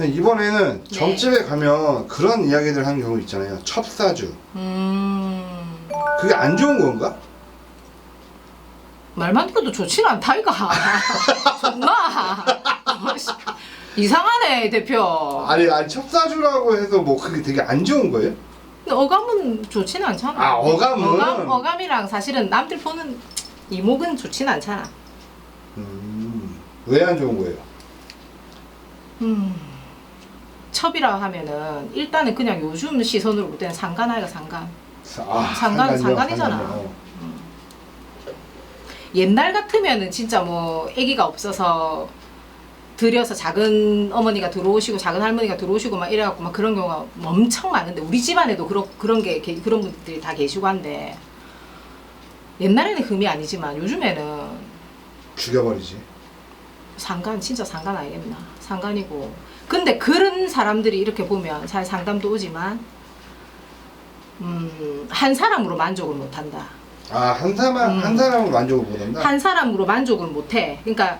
이번에는 네. 점집에 가면 그런 이야기들 하는 경우 있잖아요. 첩사주. 음 그게 안 좋은 건가? 말만 들어도 좋지는 않다 이가 존나 이상하네 대표 아니, 아니 첩사주라고 해서 뭐 그게 되게 안 좋은 거예요? 근데 어감은 좋지는 않잖아 아, 어감은? 어감, 어감이랑 사실은 남들 보는 이목은 좋지는 않잖아 음, 왜 안 좋은 거예요? 음 첩이라 하면은 일단은 그냥 요즘 시선으로 볼 때는 상간 아이가 상간 아, 상관- 상관이요, 상관이잖아. 상관이요. 옛날 같으면은 진짜 뭐 아기가 없어서 들여서 작은 어머니가 들어오시고 작은 할머니가 들어오시고 막 이래갖고 막 그런 경우가 엄청 많은데 우리 집안에도 그런 그런 게 게- 그런 분들이 다 계시고 한데 옛날에는 금이 아니지만 요즘에는 죽여버리지. 상관 진짜 상관 아니겠나 상관이고 근데 그런 사람들이 이렇게 보면 잘 상담도 오지만 음 한 사람으로 만족을 못한다. 아, 한 사람, 음. 한 사람을 만족을 못한다? 한 사람으로 만족을 못해. 그러니까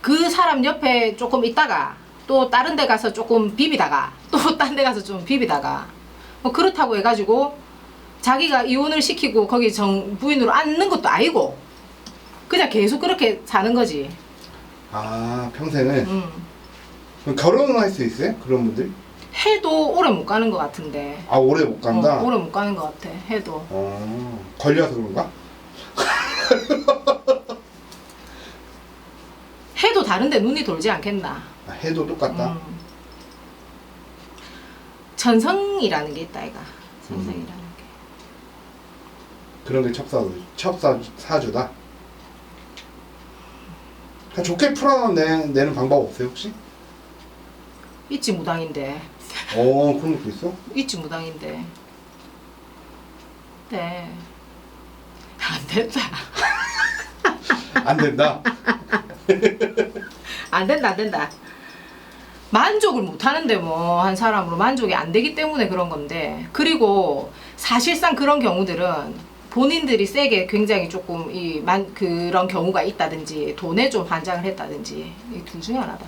그 사람 옆에 조금 있다가 또 다른 데 가서 조금 비비다가 또 딴 데 가서 좀 비비다가 뭐 그렇다고 해가지고 자기가 이혼을 시키고 거기 정 부인으로 앉는 것도 아니고 그냥 계속 그렇게 사는 거지. 아, 평생을? 음. 그럼 결혼을 할수 있어요? 그런 분들? 해도 오래 못 가는 것 같은데. 아, 오래 못 간다? 어, 오래 못 가는 것 같아. 해도. 어, 걸려서 그런가? 해도 다른데 눈이 돌지 않겠나. 아, 해도 똑같다? 음. 전성이라는 게 있다, 이가. 전성이라는 게. 그런 게 첩사주, 첩사주다? 그냥 좋게 풀어내는 방법 없어요, 혹시? 있지 무당인데. 어, 그런 것도 있어? 있지 무당인데. 네. 안 된다. 안 된다? 안 된다, 안 된다. 만족을 못 하는데 뭐, 한 사람으로 만족이 안 되기 때문에 그런 건데. 그리고 사실상 그런 경우들은 본인들이 세게 굉장히 조금 이 만, 그런 경우가 있다든지 돈에 좀 환장을 했다든지 이 둘 중에 하나다.